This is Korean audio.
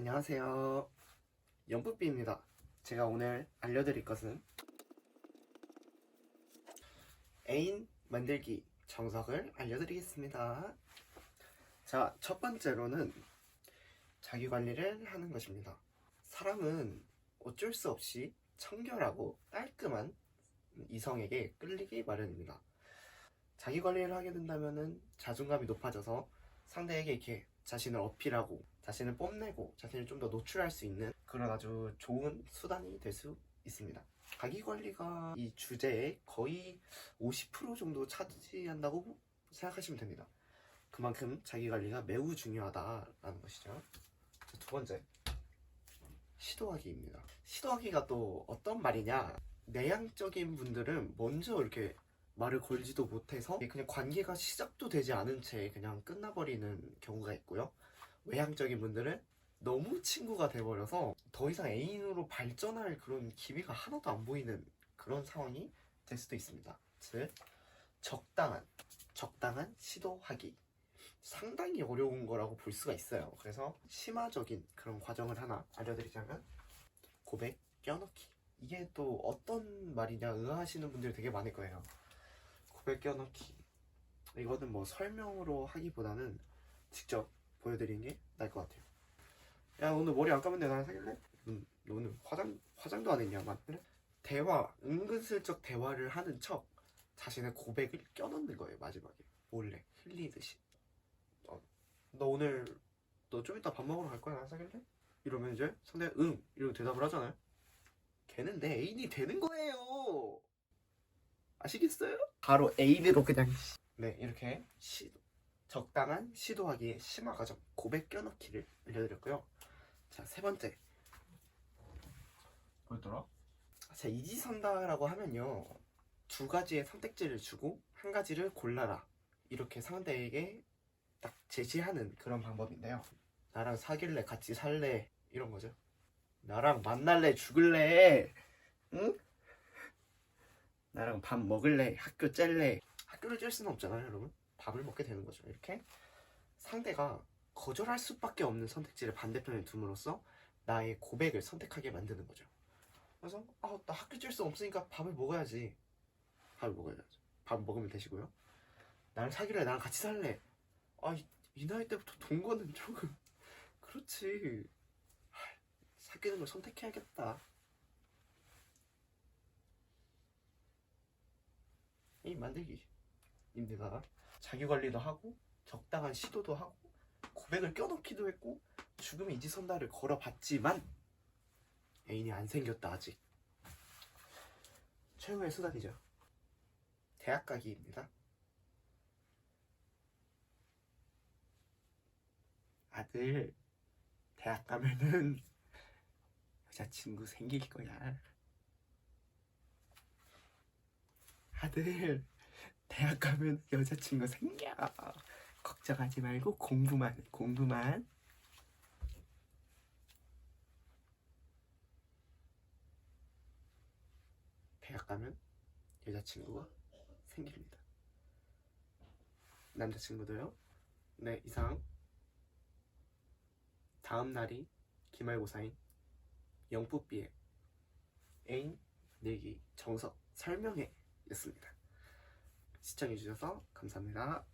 안녕하세요. 연풋비입니다. 제가 오늘 알려드릴 것은 애인 만들기 정석을 알려드리겠습니다. 자, 첫 번째로는 자기 관리를 하는 것입니다. 사람은 어쩔 수 없이 청결하고 깔끔한 이성에게 끌리기 마련입니다. 자기 관리를 하게 된다면 자존감이 높아져서 상대에게 이렇게 자신을 어필하고 자신을 뽐내고 자신을 좀 더 노출할 수 있는 그런 아주 좋은 수단이 될 수 있습니다. 자기 관리가 이 주제의 거의 50% 정도 차지한다고 생각하시면 됩니다. 그만큼 자기 관리가 매우 중요하다라는 것이죠. 두 번째, 시도하기입니다. 시도하기가 또 어떤 말이냐? 내향적인 분들은 먼저 이렇게 말을 걸지도 못해서 그냥 관계가 시작도 되지 않은 채 그냥 끝나버리는 경우가 있고요. 외향적인 분들은 너무 친구가 돼버려서 더 이상 애인으로 발전할 그런 기미가 하나도 안 보이는 그런 상황이 될 수도 있습니다. 즉, 적당한, 적당한 시도하기. 상당히 어려운 거라고 볼 수가 있어요. 그래서 심화적인 그런 과정을 하나 알려드리자면 고백 껴넣기. 이게 또 어떤 말이냐 의아하시는 분들이 되게 많을 거예요. 고백 껴넣기. 이거는 뭐 설명으로 하기보다는 직접 보여드리는 게 나을 것 같아요. 야 오늘 머리 안 감았는데 나랑 사귈래? 음, 너 오늘 화장 화장도 안 했냐? 맞래? 대화 은근슬쩍 대화를 하는 척 자신의 고백을 껴넣는 거예요 마지막에 몰래 흘리듯이. 어, 너 오늘 너 좀 이따 밥 먹으러 갈 거야? 나랑 사귈래? 이러면 이제 상대 응 이러고 대답을 하잖아요. 걔는 내 애인이 되는 거예요. 아시겠어요? 바로 애인으로 그냥 네 이렇게 시, 적당한 시도하기의 심화 과정 고백 껴넣기를 알려드렸고요. 자 세 번째 뭐였더라? 자 이지선다라고 하면요 두 가지의 선택지를 주고 한 가지를 골라라 이렇게 상대에게 딱 제시하는 그런 방법인데요. 나랑 사귈래 같이 살래 이런 거죠. 나랑 만날래 죽을래 응? 나랑 밥 먹을래 학교 짤래 학교를 짤 수는 없잖아요 여러분 밥을 먹게 되는 거죠. 이렇게 상대가 거절할 수밖에 없는 선택지를 반대편에 둠으로써 나의 고백을 선택하게 만드는 거죠. 그래서 아 나 학교 짤수 없으니까 밥을 먹어야지. 밥을 먹어야죠. 밥 먹으면 되시고요. 나랑 사귈래? 나랑 같이 살래? 아 이 이 나이 때부터 동거는 조금. 그렇지. 하, 사귀는 걸 선택해야겠다. 이 만들기 입니다. 자기 관리도 하고 적당한 시도도 하고 고백을 껴넣기도 했고 죽음의 이지선다를 걸어봤지만 애인이 안 생겼다 아직. 최후의 수단이죠. 대학 가기입니다. 아들 대학 가면은 여자친구 생길 거야. 아들 대학 가면 여자친구 생겨. 걱정하지 말고 공부만 해, 공부만. 대학 가면 여자친구가 생깁니다. 남자친구도요. 네 이상. 다음 날이 기말고사인 영뿌비의 애인 내기 정석 설명회 였습니다. 시청해주셔서 감사합니다.